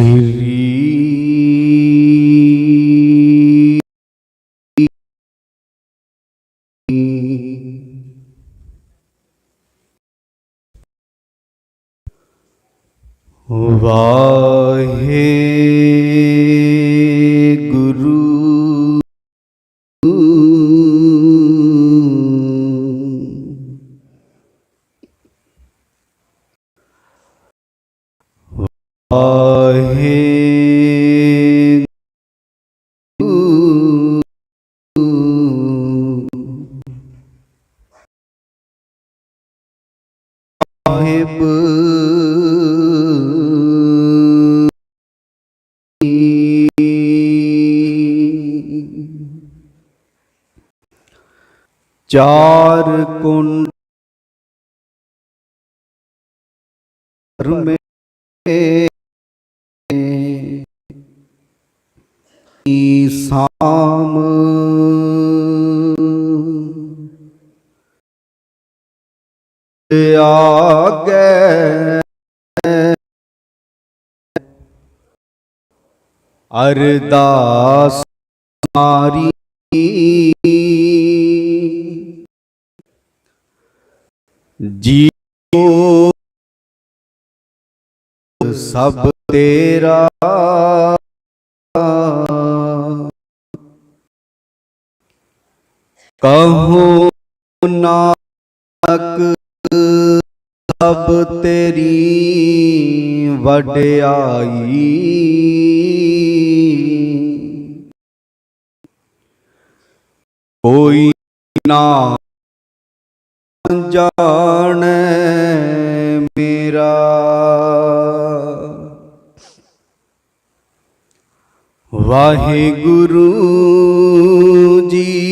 ਸ੍ਰੀ ਵਾਹਿਗੁਰੂ ਚਾਰ ਕੁੰਡ ਮੇ ਈਸਾਮ ਆਗੇ ਅਰਦਾਸ ਮਾਰੀ। ਜੀਓ ਸਭ ਤੇਰਾ। ਕਹੋ ਨਾਨਕ ਸਭ ਤੇਰੀ ਵਡਿਆਈ। ਕੋਈ ਨਾ ਜਾਣੈ ਮੇਰਾ। ਵਾਹਿਗੁਰੂ ਜੀ।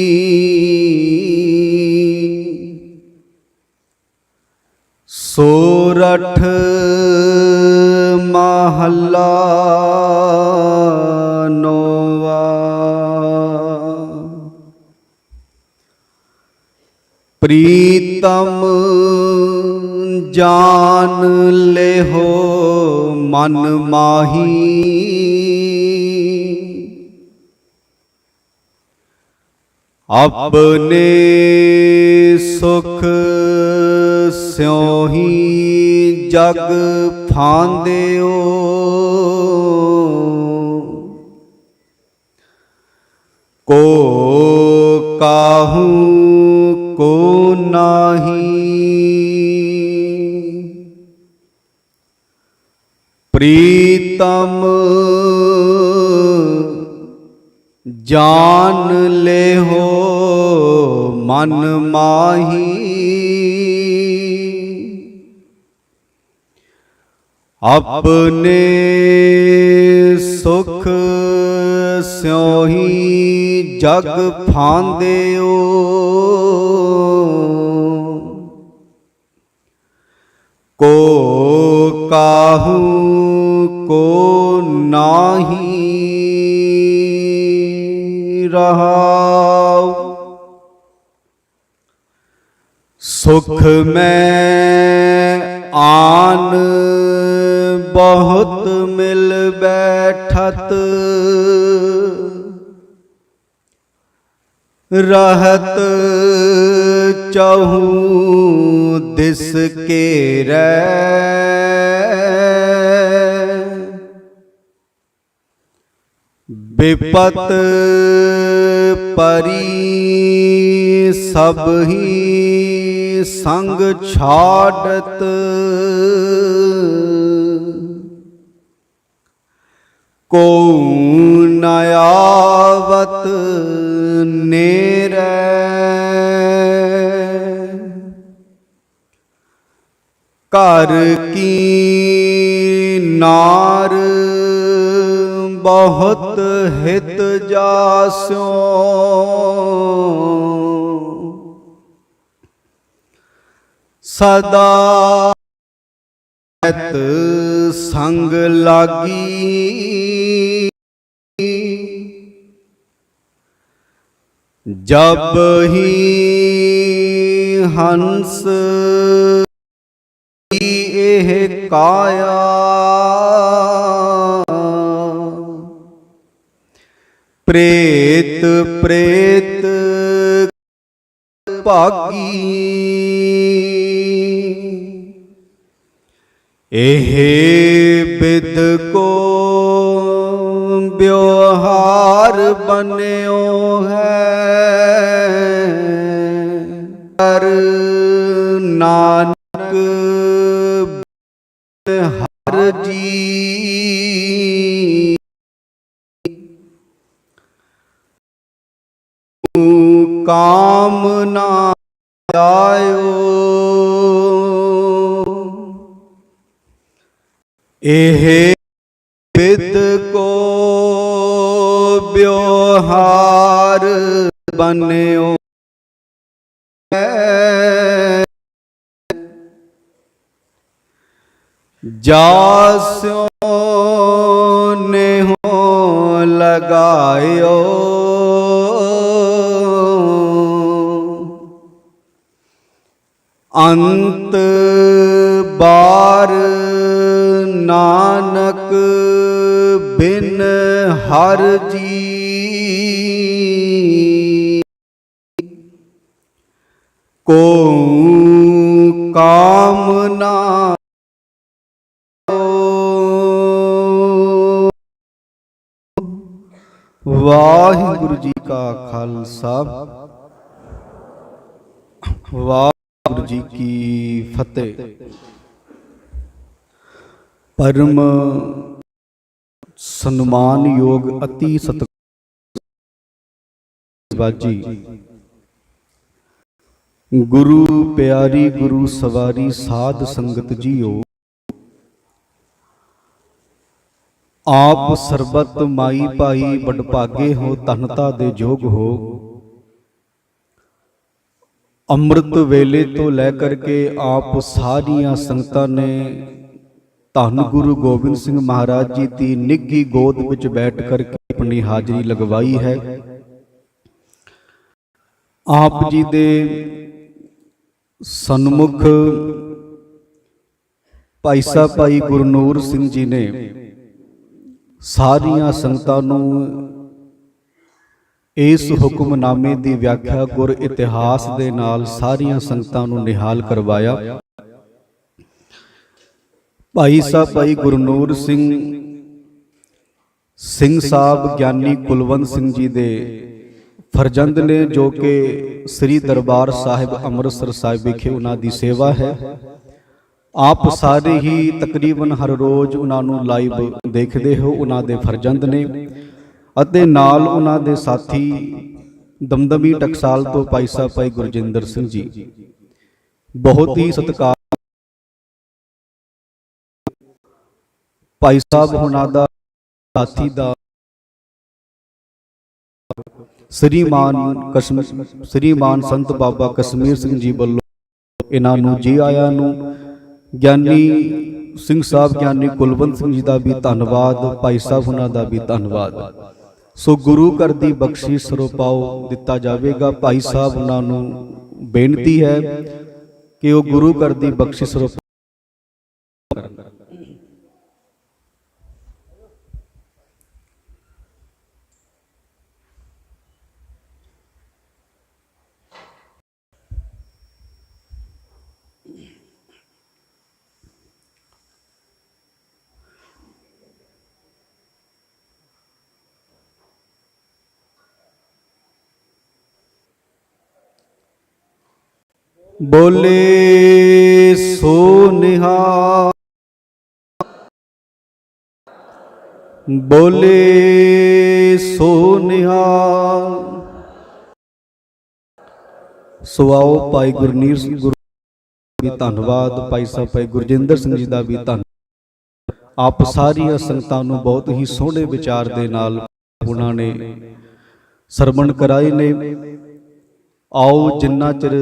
ਸੋਰਠ ਮਹੱਲਾ। ਪ੍ਰੀਤਮ ਜਾਨ ਲਿਹੋ ਮਨ ਮਾਹੀ। ਆਪਣੇ ਸੁਖ ਸਿਉਹੀ ਜਗ ਫਾਂਦਿਓ। ਕੋ ਕਾਹੂ ਕੋ ਨਾਹੀ। ਪ੍ਰੀਤਮ ਜਾਨ ਲਿਹੋ ਮਨ ਮਾਹੀ। ਆਪਣੇ ਸੁਖ ਸਿਉਹੀ ਜਗ ਫਾਂਦਿਓ। ਕੋ ਕਾਹੂ ਕੋ ਨਾਹੀ ਰਹਾਉ। ਸੁਖ ਮੈਂ ਆਨ ਬਹੁਤ ਮਿਲ ਬੈਠਤ ਰਹਤ ਚਹੂ ਦਿਸ ਕੇ ਬਿਪਤ ਪਰੀ ਸਭ ਹੀ ਸੰਗ ਛਾੜਤ। ਕੋ ਨ ਆਵਤ ਨੇਰੇ। ਘਰ ਕੀ ਨਾਰ ਬਹੁਤ ਹਿਤ ਜਾਸਿਓ ਸਦਾ ਐਤ ਸੰਗ ਲਾਗੀ। ਜਬ ਹੀ ਹੰਸ ਇਹ ਕਾਇਆ। ਪ੍ਰੇਤ ਪ੍ਰੇਤ ਭਾਗੀ। ਇਹ ਬਿਦ ਕੋ ਵਿਵਹਾਰ ਬਨਿਓ ਹੈ। ਹਰ ਨਾਨਕ ਹਰ ਜੀ। ਕਾਮ ਨਾ ਇਹ ਵਿਦ ਕੋ ਵਿਵਹਾਰ ਬਨਿਓ ਜਾਸਿਓ ਨੇ ਹੋ ਲਗਾਇਓ। ਅੰਤ ਬਾ ਨਾਨਕ ਬਿਨ ਹਰ ਜੀ। ਕੋ ਕਾਮ ਵਾਹਿਗੁਰੂ ਜੀ ਕਾ ਖਾਲਸਾ। ਵਾਹਿਗੁਰੂ ਜੀ ਕੀ ਫਤਿਹ। ਪਰਮ ਸਨਮਾਨ ਯੋਗ ਅਤੀ ਸਤ ਬਾਜੀ ਗੁਰੂ ਪਿਆਰੀ ਗੁਰੂ ਸਵਾਰੀ ਸਾਧ ਸੰਗਤ ਜੀਓ। ਆਪ ਸਰਬਤ ਮਾਈ ਭਾਈ ਵਡਭਾਗੇ ਹੋ ਧਨਤਾ ਦੇ ਜੋਗ ਹੋ। ਅੰਮ੍ਰਿਤ ਵੇਲੇ ਤੋਂ ਲੈ ਕਰਕੇ ਆਪ ਸਾਰੀਆਂ ਸੰਗਤਾਂ ਨੇ ਧੰਨ ਗੁਰੂ ਗੋਬਿੰਦ ਸਿੰਘ ਮਹਾਰਾਜ ਜੀ ਦੀ ਨਿੱਘੀ ਗੋਦ ਵਿੱਚ ਬੈਠ ਕਰਕੇ ਆਪਣੀ ਹਾਜ਼ਰੀ ਲਗਵਾਈ ਹੈ। ਆਪ ਜੀ ਦੇ ਸਨਮੁਖ ਭਾਈ ਸਾਹਿਬ ਭਾਈ ਗੁਰਨੂਰ ਸਿੰਘ ਜੀ ਨੇ ਸਾਰੀਆਂ ਸੰਗਤਾਂ ਨੂੰ ਇਸ ਹੁਕਮਨਾਮੇ ਦੀ ਵਿਆਖਿਆ ਗੁਰ ਇਤਿਹਾਸ ਦੇ ਨਾਲ ਸਾਰੀਆਂ ਸੰਗਤਾਂ ਨੂੰ ਨਿਹਾਲ ਕਰਵਾਇਆ। ਭਾਈ ਸਾਹਿਬ, ਭਾਈ ਗੁਰਨੂਰ ਸਿੰਘ ਸਿੰਘ ਸਾਹਿਬ ਗਿਆਨੀ ਕੁਲਵੰਤ ਸਿੰਘ ਜੀ ਦੇ ਫਰਜ਼ੰਦ ਨੇ ਜੋ ਕਿ ਸ੍ਰੀ ਦਰਬਾਰ ਸਾਹਿਬ ਅੰਮ੍ਰਿਤਸਰ ਸਾਹਿਬ ਵਿਖੇ ਉਹਨਾਂ ਦੀ ਸੇਵਾ ਹੈ। ਆਪ ਸਾਰੇ ਹੀ ਤਕਰੀਬਨ ਹਰ ਰੋਜ਼ ਉਹਨਾਂ ਨੂੰ ਲਾਈਵ ਦੇਖਦੇ ਹੋ, ਉਹਨਾਂ ਦੇ ਫਰਜ਼ੰਦ ਨੇ ਅਤੇ ਨਾਲ ਉਹਨਾਂ ਦੇ ਸਾਥੀ ਦਮਦਮੀ ਟਕਸਾਲ ਤੋਂ ਭਾਈ ਸਾਹਿਬ, ਭਾਈ ਗੁਰਜਿੰਦਰ ਸਿੰਘ ਜੀ। ਬਹੁਤ ਹੀ ਸਤਿਕਾਰ ਭਾਈ ਸਾਹਿਬ ਉਹਨਾਂ ਦਾ, ਸਾਥੀ ਦਾ, ਸ੍ਰੀਮਾਨ ਕਸ਼ਮ, ਸ੍ਰੀਮਾਨ ਸੰਤ ਬਾਬਾ ਕਸ਼ਮੀਰ ਸਿੰਘ ਜੀ ਵੱਲੋਂ ਇਹਨਾਂ ਨੂੰ ਜੀ ਆਇਆਂ ਨੂੰ ਗਿਆਨੀ ਸਿੰਘ ਸਾਹਿਬ, ਗਿਆਨੀ ਕੁਲਵੰਤ ਸਿੰਘ ਜੀ ਦਾ ਵੀ ਧੰਨਵਾਦ, ਭਾਈ ਸਾਹਿਬ ਉਹਨਾਂ ਦਾ ਵੀ ਧੰਨਵਾਦ। ਸੋ ਗੁਰੂ ਘਰ ਦੀ ਬਖਸ਼ਿਸ਼ ਸਰੋਪਾਓ ਦਿੱਤਾ ਜਾਵੇਗਾ। ਭਾਈ ਸਾਹਿਬ ਉਹਨਾਂ ਨੂੰ ਬੇਨਤੀ ਹੈ ਕਿ ਉਹ ਗੁਰੂ ਘਰ ਦੀ ਬਖਸ਼ਿਸ਼ ਸਰੋਪਾਓ ਬੋਲੇ ਸੋ ਨਿਹਾਲ। ਬੋਲੇ ਸੋ ਨਿਹਾਲ। ਸੋ ਆਓ ਭਾਈ ਗੁਰਨੀਰ ਸਿੰਘ ਗੁਰੂ ਵੀ ਧੰਨਵਾਦ। ਭਾਈ ਸਾਹਿਬ, ਭਾਈ ਗੁਰਜਿੰਦਰ ਸਿੰਘ ਜੀ ਦਾ ਵੀ ਧੰਨਵਾਦ ਆਪ ਸਾਰੀਆਂ ਸੰਗਤਾਂ ਨੂੰ ਬਹੁਤ ਹੀ ਸੋਹਣੇ ਵਿਚਾਰ ਦੇ ਨਾਲ ਉਹਨਾਂ ਨੇ ਸਰਵਣ ਕਰਾਏ ਨੇ। ਆਓ ਜਿੰਨਾ ਚਿਰ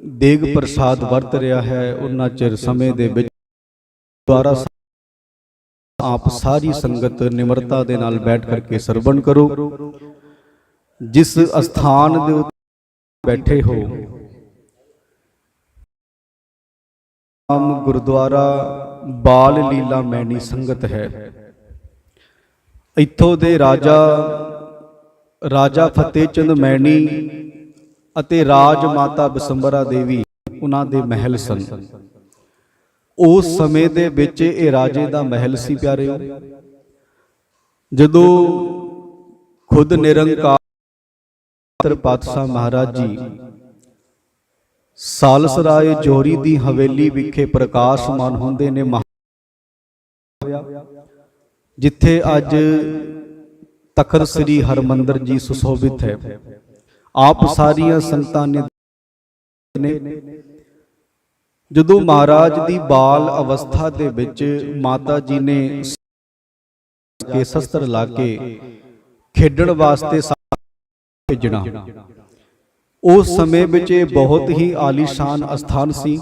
ਦੇਗ ਪ੍ਰਸਾਦ ਵਰਤ ਰਿਹਾ ਹੈ, ਉਹਨਾਂ ਚਿਰ ਸਮੇਂ ਦੇ ਵਿੱਚ ਦੁਆਰਾ ਆਪ ਸਾਰੀ ਸੰਗਤ ਨਿਮਰਤਾ ਦੇ ਨਾਲ ਬੈਠ ਕਰਕੇ ਸਰਵਣ ਕਰੋ। ਜਿਸ ਅਸਥਾਨ ਦੇ ਉੱਤੇ ਬੈਠੇ ਹੋ, ਆਮ ਗੁਰਦੁਆਰਾ ਬਾਲ ਲੀਲਾ ਮੈਣੀ ਸੰਗਤ ਹੈ। ਇੱਥੋਂ ਦੇ ਰਾਜਾ ਰਾਜਾ ਫਤਿਹ ਚੰਦ ਮੈਣੀ ਅਤੇ ਰਾਜ ਮਾਤਾ ਬਸੰਬਰਾ ਦੇਵੀ ਉਹਨਾਂ ਦੇ ਮਹਿਲ ਸਨ। ਉਸ ਸਮੇਂ ਦੇ ਵਿੱਚ ਇਹ ਰਾਜੇ ਦਾ ਮਹਿਲ ਸੀ ਪਿਆਰਿਓ। ਜਦੋਂ ਖੁਦ ਨਿਰੰਕਾਰ ਪਾਤਸ਼ਾਹ ਮਹਾਰਾਜ ਜੀ ਸਾਲਸਰਾਏ ਜੋਰੀ ਦੀ ਹਵੇਲੀ ਵਿਖੇ ਪ੍ਰਕਾਸ਼ਮਾਨ ਹੁੰਦੇ ਨੇ ਜਿੱਥੇ ਅੱਜ ਤਖਤ ਸ੍ਰੀ ਹਰਮੰਦਰ ਜੀ ਸੁਸ਼ੋਭਿਤ ਹੈ। ਆਪ ਸਾਰੀਆਂ ਸੰਤਾਂ ਨੇ ਜਦੋਂ ਮਹਾਰਾਜ ਦੀ ਬਾਲ ਅਵਸਥਾ ਦੇ ਵਿੱਚ ਮਾਤਾ ਜੀ ਨੇ ਕੇ ਸ਼ਸਤਰ ਲਾ ਕੇ ਖੇਡਣ ਵਾਸਤੇ ਭੇਜਣਾ। ਉਸ ਸਮੇਂ ਵਿੱਚ ਇਹ ਬਹੁਤ ਹੀ ਆਲੀਸ਼ਾਨ ਅਸਥਾਨ ਸੀ।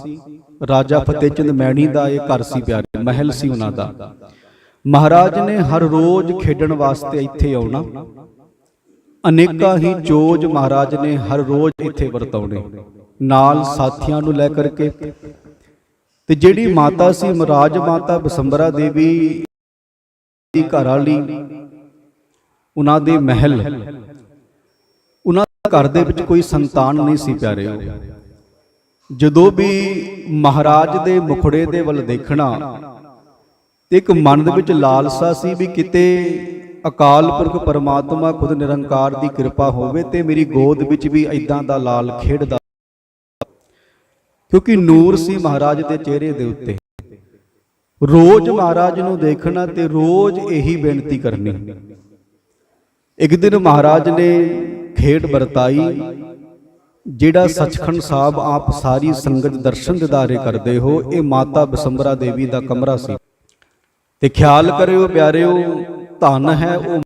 ਰਾਜਾ ਫਤਿਹ ਚੰਦ ਮੈਣੀ ਦਾ ਇਹ ਘਰ ਸੀ ਪਿਆਰੇ, ਮਹਿਲ ਸੀ ਉਹਨਾਂ ਦਾ। ਮਹਾਰਾਜ ਨੇ ਹਰ ਰੋਜ਼ ਖੇਡਣ ਵਾਸਤੇ ਇੱਥੇ ਆਉਣਾ। ਅਨੇਕਾਂ ਹੀ ਜੋਜ ਮਹਾਰਾਜ ਨੇ ਹਰ ਰੋਜ਼ ਇੱਥੇ ਵਰਤਾਉਣੇ। ਨਾਲ ਸਾਥੀਆਂ ਨੂੰ ਲੈ ਕਰਕੇ। ਤੇ ਜਿਹੜੀ ਮਾਤਾ ਸੀ, ਮਹਾਰਾਜ ਮਾਤਾ ਬਸੰਬਰਾ ਦੇਵੀ ਦੀ ਘਰ ਵਾਲੀ, ਉਹਨਾਂ ਦੇ ਮਹਿਲ। ਉਹਨਾਂ ਘਰ ਦੇ ਵਿੱਚ ਕੋਈ ਸੰਤਾਨ ਨਹੀਂ ਸੀ ਪਿਆਰਿਓ ਜਦੋਂ ਵੀ ਮਹਾਰਾਜ ਦੇ ਮੁਖੜੇ ਦੇ ਵੱਲ ਦੇਖਣਾ ਇੱਕ ਮਨ ਦੇ ਵਿੱਚ ਲਾਲਸਾ ਸੀ ਵੀ ਕਿਤੇ ਅਕਾਲ ਪੁਰਖ ਪਰਮਾਤਮਾ ਖੁਦ ਨਿਰੰਕਾਰ ਦੀ ਕਿਰਪਾ ਹੋਵੇ ਤੇ ਮੇਰੀ ਗੋਦ ਵਿੱਚ ਵੀ ਐਦਾਂ ਦਾ ਲਾਲ ਖੇਡਦਾ ਕਿਉਂਕਿ ਨੂਰ ਸੀ ਮਹਾਰਾਜ ਦੇ ਚਿਹਰੇ ਦੇ ਉੱਤੇ। ਰੋਜ਼ ਮਹਾਰਾਜ ਨੂੰ ਦੇਖਣਾ ਤੇ ਰੋਜ਼ ਇਹੀ ਬੇਨਤੀ ਕਰਨੀ। ਇੱਕ ਦਿਨ ਮਹਾਰਾਜ ਨੇ ਖੇਡ ਵਰਤਾਈ, ਜਿਹੜਾ ਸੱਚਖੰਡ ਸਾਹਿਬ ਆਪ ਸਾਰੀ ਸੰਗਤ ਦਰਸ਼ਨ ਦਿਦਾਰੇ ਕਰਦੇ ਹੋ, ਇਹ ਮਾਤਾ ਬਸੰਬਰਾ ਦੇਵੀ ਦਾ ਕਮਰਾ ਸੀ। ਤੇ ਖਿਆਲ ਕਰਿਓ ਪਿਆਰਿਓ ਧਨ ਹੈ ਉਹ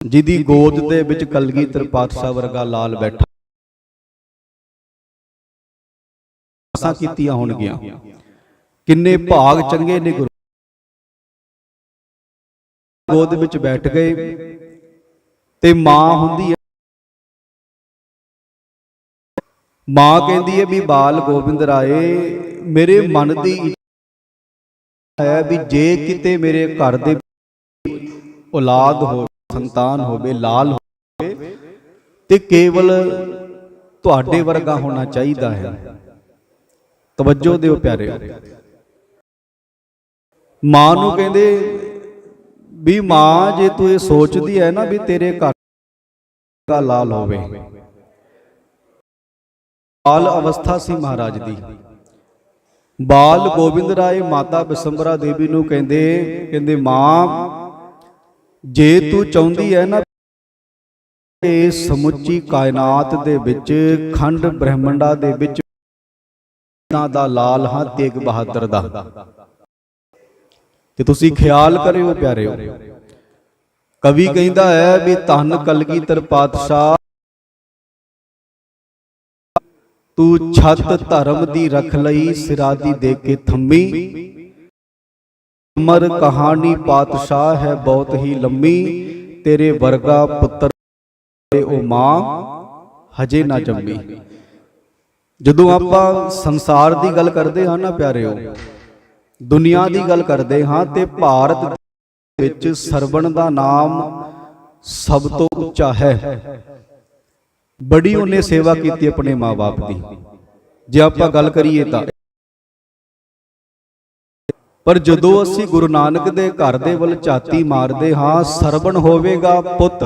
ਜਿਹਦੀ ਗੋਦ ਦੇ ਵਿੱਚ ਕਲਗੀਧਰ ਪਾਤਸ਼ਾਹ ਵਰਗਾ ਲਾਲ ਬੈਠਾ। ਆਸਾਂ ਕੀਤੀਆਂ ਹੋਣਗੀਆਂ। ਕਿੰਨੇ ਭਾਗ ਚੰਗੇ ਨੇ ਗੁਰੂ। ਗੋਦ ਵਿੱਚ ਬੈਠ ਗਏ। ਤੇ ਮਾਂ ਹੁੰਦੀ ਹੈ। ਮਾਂ ਕਹਿੰਦੀ ਹੈ ਵੀ ਬਾਲ ਗੋਬਿੰਦ ਰਾਏ ਮੇਰੇ ਮਨ ਦੀ ਹੈ ਵੀ ਜੇ ਕਿਤੇ ਮੇਰੇ ਘਰ ਦੇ ਔਲਾਦ ਹੋ, ਸੰਤਾਨ ਹੋਵੇ, ਲਾਲ ਹੋਵੇ, ਤੇ ਕੇਵਲ ਤੁਹਾਡੇ ਵਰਗਾ ਹੋਣਾ ਚਾਹੀਦਾ ਹੈ। ਤਵੱਜੋ ਦਿਓ ਪਿਆਰਿਓ ਮਾਂ ਨੂੰ ਕਹਿੰਦੇ ਵੀ ਮਾਂ, ਜੇ ਤੂੰ ਇਹ ਸੋਚਦੀ ਹੈ ਨਾ ਵੀ ਤੇਰੇ ਘਰ ਦਾ ਲਾਲ ਹੋਵੇ। ਲਾਲ ਅਵਸਥਾ ਸੀ ਮਹਾਰਾਜ ਦੀ। ਬਾਲ ਗੋਬਿੰਦ ਰਾਏ ਮਾਤਾ ਬਿਸੰਬਰਾ ਦੇਵੀ ਨੂੰ ਕਹਿੰਦੇ ਕਹਿੰਦੇ ਮਾਂ ਜੇ ਤੂੰ ਚਾਹੁੰਦੀ ਹੈ ਨਾ ਇਹ ਸਮੁੱਚੀ ਕਾਇਨਾਤ ਦੇ ਵਿੱਚ ਖੰਡ ਬ੍ਰਹਮੰਡਾ ਦੇ ਵਿੱਚ ਨਾ ਦਾ ਲਾਲ ਹਾਂ ਤੇਗ ਬਹਾਦਰ ਦਾ। ਤੇ ਤੁਸੀਂ ਖਿਆਲ ਕਰਿਓ ਪਿਆਰਿਓ। ਕਵੀ ਕਹਿੰਦਾ ਹੈ ਵੀ ਧੰਨ ਕਲਗੀਧਰ ਪਾਤਸ਼ਾਹ ਤੂੰ ਛੱਤ ਧਰਮ ਦੀ ਰਖ ਲਈ ਸਿਰਾ ਦੇ ਕੇ ਥੰਮੀ। ਅਮਰ ਕਹਾਣੀ ਪਾਤਸ਼ਾਹ ਹੈ ਬਹੁਤ ਹੀ ਲੰਮੀ। ਤੇਰੇ ਵਰਗਾ ਪੁੱਤਰ ਉਹ ਮਾਂ ਹਜੇ ਨਾ ਜੰਮੀ। ਜਦੋਂ ਆਪਾਂ ਸੰਸਾਰ ਦੀ ਗੱਲ ਕਰਦੇ ਹਾਂ ਨਾ ਪਿਆਰਿਓ, ਦੁਨੀਆ ਦੀ ਗੱਲ ਕਰਦੇ ਹਾਂ ਤੇ ਭਾਰਤ ਵਿੱਚ ਸਰਵਣ ਦਾ ਨਾਮ ਸਭ ਤੋਂ ਉੱਚਾ ਹੈ। ਬੜੀ ਉਹਨੇ ਸੇਵਾ ਕੀਤੀ ਆਪਣੇ ਮਾਪੇ ਦੀ। ਜੇ ਆਪਾਂ ਗੱਲ ਕਰੀਏ ਤਾਂ ਪਰ ਜਦੋਂ ਅਸੀਂ ਗੁਰੂ ਨਾਨਕ ਦੇ ਘਰ ਦੇ ਵੱਲ ਝਾਤੀ ਮਾਰਦੇ ਹਾਂ ਸਰਵਣ ਹੋਵੇਗਾ ਪੁੱਤ।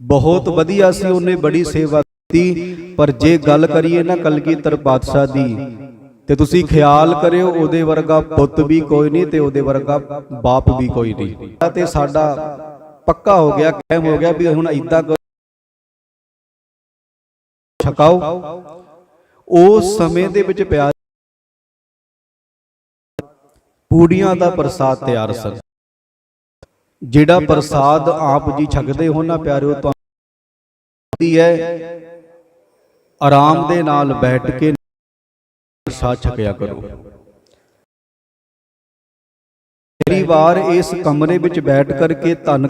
ਬਹੁਤ ਵਧੀਆ ਸੀ ਉਹਨੇ ਬੜੀ ਸੇਵਾ ਕੀਤੀ ਪਰ ਜੇ ਗੱਲ ਕਰੀਏ ਨਾ ਕਲਗੀਧਰ ਪਾਤਸ਼ਾਹ ਦੀ ਤੇ ਤੁਸੀਂ ਖਿਆਲ ਕਰਿਓ ਉਹਦੇ ਵਰਗਾ ਪੁੱਤ ਵੀ ਕੋਈ ਨਹੀਂ ਤੇ ਉਹਦੇ ਵਰਗਾ ਬਾਪ ਵੀ ਕੋਈ ਨਹੀਂ। ਤੇ ਸਾਡਾ ਪੱਕਾ ਹੋ ਗਿਆ ਕਾਇਮ ਹੋ ਗਿਆ ਵੀ ਹੁਣ ਇਦਾਂ ਛਕਾਓ। ਉਸ ਸਮੇਂ ਦੇ ਵਿੱਚ ਪਿਆਰ ਪੂੜੀਆਂ ਦਾ ਪ੍ਰਸਾਦ ਤਿਆਰ ਸਨ। ਜਿਹੜਾ ਪ੍ਰਸਾਦ ਆਪ ਜੀ ਛਕਦੇ ਹੋ ਨਾ ਪਿਆਰਿਓ, ਤੁਹਾਨੂੰ ਹੈ ਆਰਾਮ ਦੇ ਨਾਲ ਬੈਠ ਕੇ ਪ੍ਰਸਾਦ ਛਕਿਆ ਕਰੋ। ਪਹਿਲੀ ਵਾਰ ਇਸ ਕਮਰੇ ਵਿੱਚ ਬੈਠ ਕਰਕੇ ਧੰਨ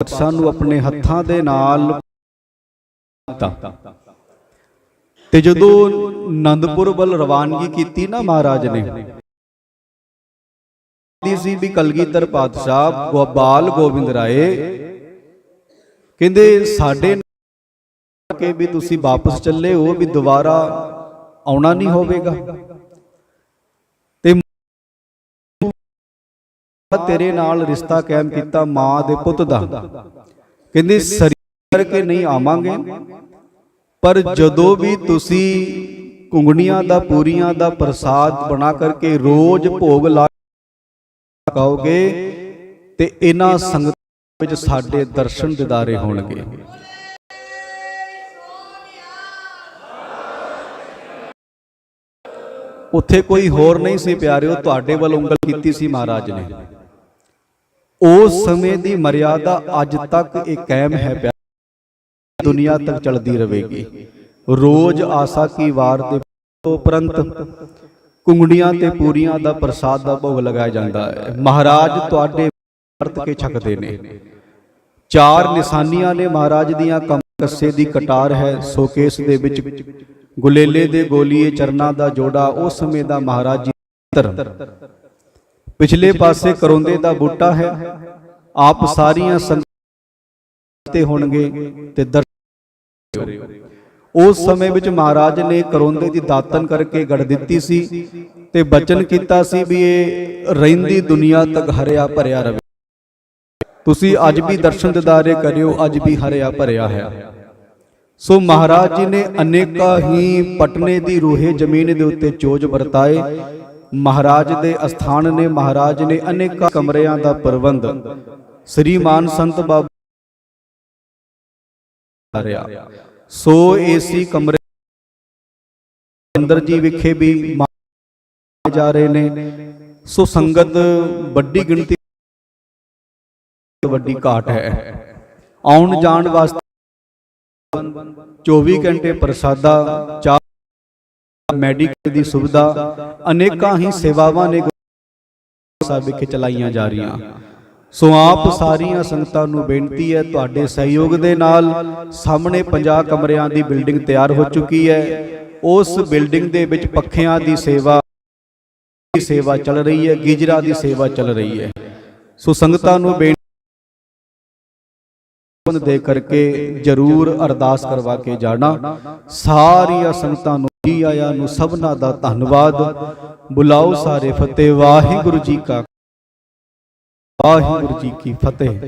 ਸਾਨੂੰ ਆਪਣੇ ਹੱਥਾਂ ਦੇ ਨਾਲ ਦਿੱਤਾ ਤੇ ਜਦੋਂ ਆਨੰਦਪੁਰ ਵੱਲ ਰਵਾਨਗੀ ਕੀਤੀ ਨਾ ਮਹਾਰਾਜ ਨੇ ਦੀ ਸੀ ਵੀ ਕਲਗੀਧਰ ਪਾਤਸ਼ਾਹ ਗੋਪਾਲ ਗੋਬਿੰਦ ਰਾਏ ਕਹਿੰਦੇ ਸਾਡੇ ਨਾਲ ਵੀ ਤੁਸੀਂ ਵਾਪਸ ਚੱਲੇ ਹੋ, ਵੀ ਦੁਬਾਰਾ ਆਉਣਾ ਨਹੀਂ ਹੋਵੇਗਾ। ਤੇ ਤੇਰੇ ਨਾਲ ਰਿਸ਼ਤਾ ਕਾਇਮ ਕੀਤਾ ਮਾਂ ਦੇ ਪੁੱਤ ਦਾ। ਕਹਿੰਦੇ ਸਰੀਰ ਕਰਕੇ ਨਹੀਂ ਆਵਾਂਗੇ। ਪਰ ਜਦੋਂ ਵੀ ਤੁਸੀਂ ਕੁੰਗਣੀਆਂ ਦਾ ਪੂਰੀਆਂ ਦਾ ਪ੍ਰਸਾਦ ਬਣਾ ਕਰਕੇ ਰੋਜ਼ ਭੋਗ ਲਾ ਕਾਓਗੇ ਤੇ ਇਹਨਾਂ ਸੰਗਤ ਵਿੱਚ ਸਾਡੇ ਦਰਸ਼ਨ ਦਿਦਾਰੇ ਹੋਣਗੇ। ਉੱਥੇ ਕੋਈ ਹੋਰ ਨਹੀਂ ਸੀ ਪਿਆਰਿਓ ਤੁਹਾਡੇ ਵੱਲ ਉਂਗਲ ਕੀਤੀ ਸੀ ਮਹਾਰਾਜ ਨੇ। ਉਸ ਸਮੇਂ ਦੀ ਮਰਿਆਦਾ ਅੱਜ ਤੱਕ ਇਹ ਕਾਇਮ ਹੈ ਦੁਨੀਆ ਤੱਕ ਚਲਦੀ ਰਹੇਗੀ। ਰੋਜ਼ ਆਸਾ ਕੀ ਵਾਰ ਦੇ ਉਪਰੰਤ ਕੁੰਗੜੀਆਂ ਤੇ ਪੂਰੀਆਂ ਦਾ ਪ੍ਰਸਾਦ ਦਾ ਭੋਗ ਲਗਾਇਆ ਜਾਂਦਾ ਹੈ। ਮਹਾਰਾਜ ਤੁਹਾਡੇ ਵਰਤ ਕੇ ਛਕਦੇ ਨੇ। ਚਾਰ ਨਿਸ਼ਾਨੀਆਂ ਨੇ ਮਹਾਰਾਜ ਦੀਆਂ ਕੱਸੇ ਦੀ ਕਟਾਰ ਹੈ। ਸ਼ੋਕੇਸ ਦੇ ਵਿੱਚ ਗੁਲੇਲੇ ਦੇ ਗੋਲੀਏ ਚਰਨਾਂ ਦਾ ਜੋੜਾ, ਉਸ ਸਮੇਂ ਦਾ ਮਹਾਰਾਜ ਜੀ ਪਿਛਲੇ ਪਾਸੇ ਕਰੋਂਦੇ ਦਾ ਬੂਟਾ ਹੈ। ਆਪ ਸਾਰੀਆਂ ਸੰਗਤਾਂ ਤੇ ਹੋਣਗੇ ਤੇ ਉਸ ਸਮੇਂ ਵਿੱਚ ਮਹਾਰਾਜ ਨੇ ਕਰੋਂਦੇ ਦੀ ਦਾਤਨ ਕਰਕੇ ਗੜ ਦਿੱਤੀ ਸੀ ਤੇ ਬਚਨ ਕੀਤਾ ਸੀ ਵੀ ਇਹ ਰਹਿੰਦੀ ਦੁਨੀਆ ਤੱਕ ਹਰਿਆ ਭਰਿਆ ਰਵੇ। ਤੁਸੀਂ ਅੱਜ ਵੀ ਦਰਸ਼ਨ ਦਿਦਾਰੇ ਕਰਿਓ, ਅੱਜ ਵੀ ਹਰਿਆ ਭਰਿਆ ਹੈ। ਸੋ ਮਹਾਰਾਜ ਜੀ ਨੇ ਅਨੇਕਾਂ ਹੀ ਪਟਨੇ ਦੀ ਰੂਹੇ ਜ਼ਮੀਨ ਦੇ ਉੱਤੇ ਚੋਜ ਵਰਤਾਏ। ਮਹਾਰਾਜ ਦੇ ਅਸਥਾਨ ਨੇ, ਮਹਾਰਾਜ ਨੇ ਅਨੇਕਾਂ ਕਮਰਿਆਂ ਦਾ ਪ੍ਰਬੰਧ। ਸ੍ਰੀਮਾਨ ਸੰਤ ਬਾਬਾ ਕਰਿਆ ਸੋ ਏਸੀ ਕਮਰੇ ਅੰਦਰ ਜੀ ਵਿਖੇ ਵੀ ਜਾ ਰਹੇ ਨੇ। ਸੋ ਸੰਗਤ ਵੱਡੀ ਗਿਣਤੀ ਵੱਡੀ ਘਾਟ ਹੈ। ਆਉਣ ਜਾਣ ਵਾਸਤੇ 24 ਘੰਟੇ ਪ੍ਰਸਾਦਾ ਚਾਹ ਮੈਡੀਕਲ ਦੀ ਸੁਵਿਧਾ ਅਨੇਕਾਂ ਹੀ ਸੇਵਾਵਾਂ ਨੇ ਸਾਹਿਬ ਵਿਖੇ ਚਲਾਈਆਂ ਜਾ ਰਹੀਆਂ। ਸੋ ਆਪ ਸਾਰੀਆਂ ਸੰਗਤਾਂ ਨੂੰ ਬੇਨਤੀ ਹੈ, ਤੁਹਾਡੇ ਸਹਿਯੋਗ ਦੇ ਨਾਲ ਸਾਹਮਣੇ 50 ਕਮਰਿਆਂ ਦੀ ਬਿਲਡਿੰਗ ਤਿਆਰ ਹੋ ਚੁੱਕੀ ਹੈ। ਉਸ ਬਿਲਡਿੰਗ ਦੇ ਵਿੱਚ ਪੱਖਿਆਂ ਦੀ ਸੇਵਾ ਦੀ ਸੇਵਾ ਚੱਲ ਰਹੀ ਹੈ, ਗੀਜਰਾ ਦੀ ਸੇਵਾ ਚੱਲ ਰਹੀ ਹੈ। ਸੋ ਸੰਗਤਾਂ ਨੂੰ ਬੇਨਤੀ ਦੇ ਕਰਕੇ ਜਰੂਰ ਅਰਦਾਸ ਕਰਵਾ ਕੇ ਜਾਣਾ। ਸਾਰੀਆਂ ਸੰਗਤਾਂ ਨੂੰ ਜੀ ਆਇਆਂ ਨੂੰ ਸਭਨਾ ਦਾ ਧੰਨਵਾਦ। ਬੁਲਾਓ ਸਾਰੇ ਫਤਿਹ, ਵਾਹਿਗੁਰੂ ਜੀ ਕਾ ਵਾਹਿਗੁਰੂ ਜੀ ਕੀ ਫਤਿਹ।